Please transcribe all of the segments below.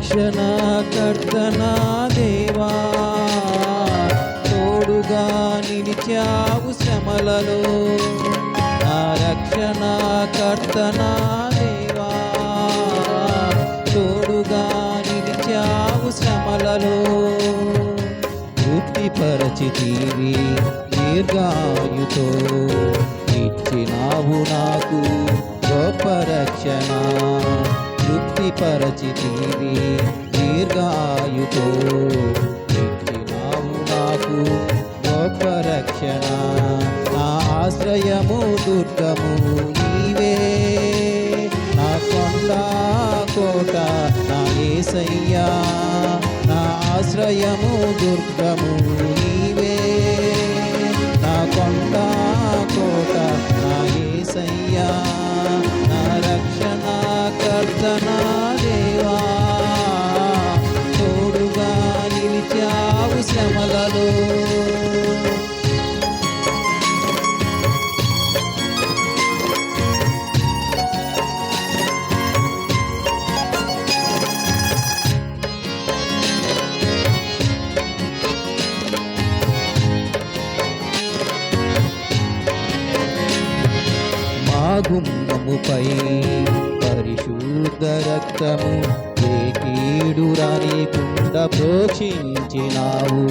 రక్షణ కర్తనా దేవా తోడుగా నిలిచావు శ్రమలలో. నా రక్షణ కర్తనా దేవా తోడుగా నిలిచావు శ్రమలలో. తృప్తిపరచితీవి దీర్ఘాయుతో. ఇచ్చినావు నాకు గొప్ప రక్షణ. తృప్తిపరచితీవి దీర్ఘాయుతో. ఇచ్చినావు నాకు గొప్ప రక్షణ నా ఆశ్రయము దుర్గము నీవే. నా కొండ కోట నా ఏసయ్యా నా ఆశ్రయము దుర్గము నీవే. గుమ్మముపై పరిశుద్ధ రక్తము ఏ కీడు రానికుండా ప్రోక్షించినావు.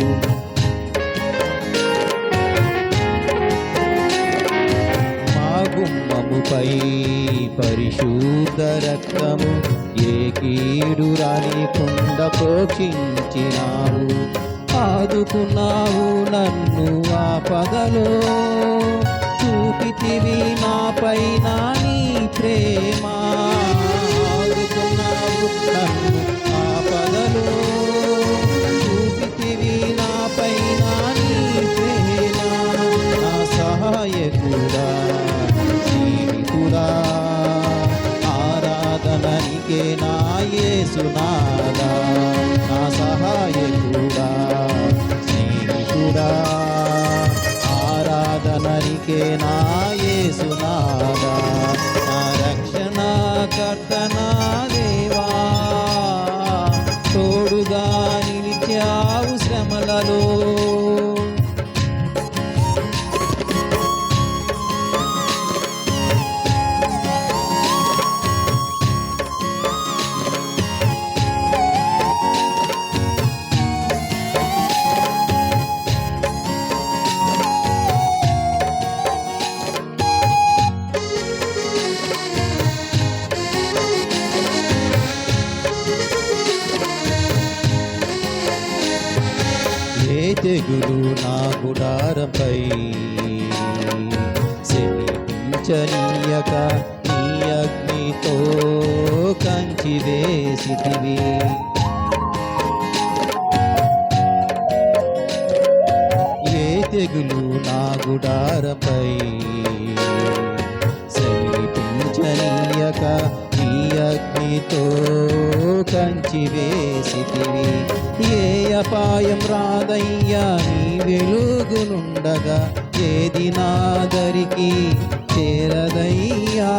మా గుమ్మముపై పరిశుద్ధ రక్తము ఏ కీడు రానికుండా ప్రోక్షించినావు. ఆదుకున్నావు నన్ను ఆ పగలో. చూపితివి నాపైన నీ ప్రేమ. నీకే నా యేసునాదా నా రక్షణ కర్తనా దేవా. తోడుగా నిలిచావు శ్రమలలో. తెగులు నా గుడారంపై. శమించనీయక నీ అగ్నితో కంచి వేసితివి. ఏ తెగులు నా గుడారంపై. సమీపించనీయక నీ అగ్నితో కంచి వేసితివి. ఏ అపాయం రా ఎవరికి చేరదయ్యా.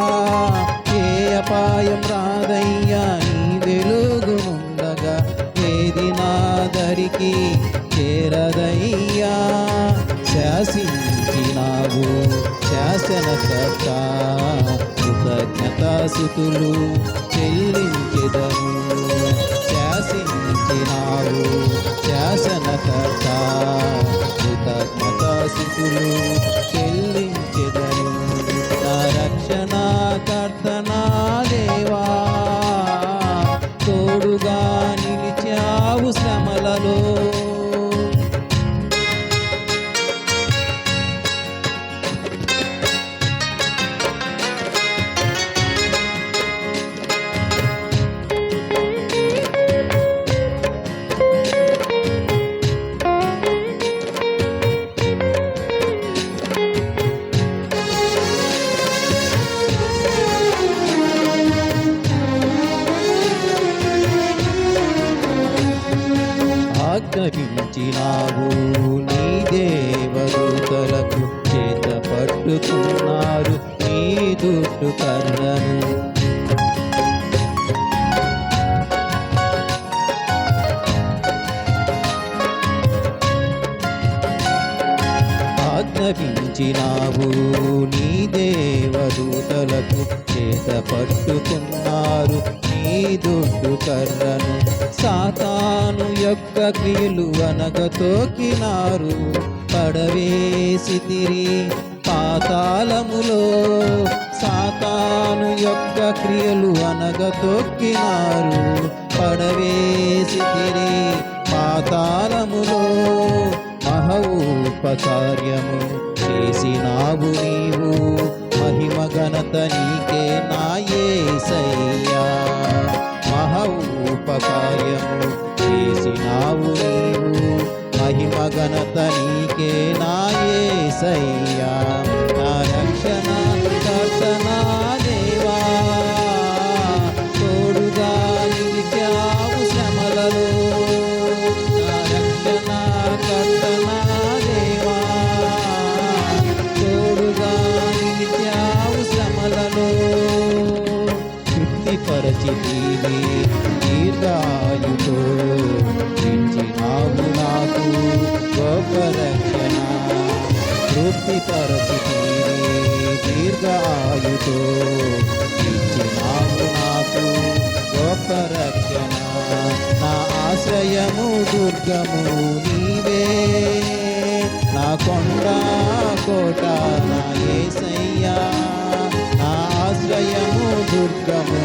ఏ అపాయం రాదయ్యా నీ వెలుగునుండగా ఏది నాదరికి చేరదయ్యా. శాసించినావు శాసనకర్త కృతజ్ఞతాసుతులు చెల్లించెదను శాసించినావు శాసనకర్త కృతజ్ఞతాసుతులు చెల్లి చూచుతున్నారు నీ దుట్టు కర్రను ఆజ్ఞపించినావు నీ దేవదూతలకు చేత పట్టుకున్నారు నీ దుడ్డు కర్రను సాతాను యొక్క క్రియలు అనగతోకినారు పడవేసి తిరిగి పాతాళములో సాతాను యొక్క క్రియలు అనగ తొక్కినారు పడవేసి తిరి పాతాళములో మహోపకార్యము చేసినావు నీవు. మహిమ ఘనత నీకే నాయేసయ్యా మహోపకార్యము చేసినావు నీవు. మహిమ ఘనత నీకే నాయే సయ్యా తృప్తిపరచితీవి దీర్ఘాయుతో ఇచ్చినావు నాకు గొప్ప రక్షణ. తృప్తిపరచితీవి దీర్ఘాయుతో ఇచ్చినావు నాకు గొప్ప రక్షణ. నా ఆశ్రయము దుర్గము నీవే. నా కొండ కోట నా ఏసయ్యా. నా ఆశ్రయము దుర్గము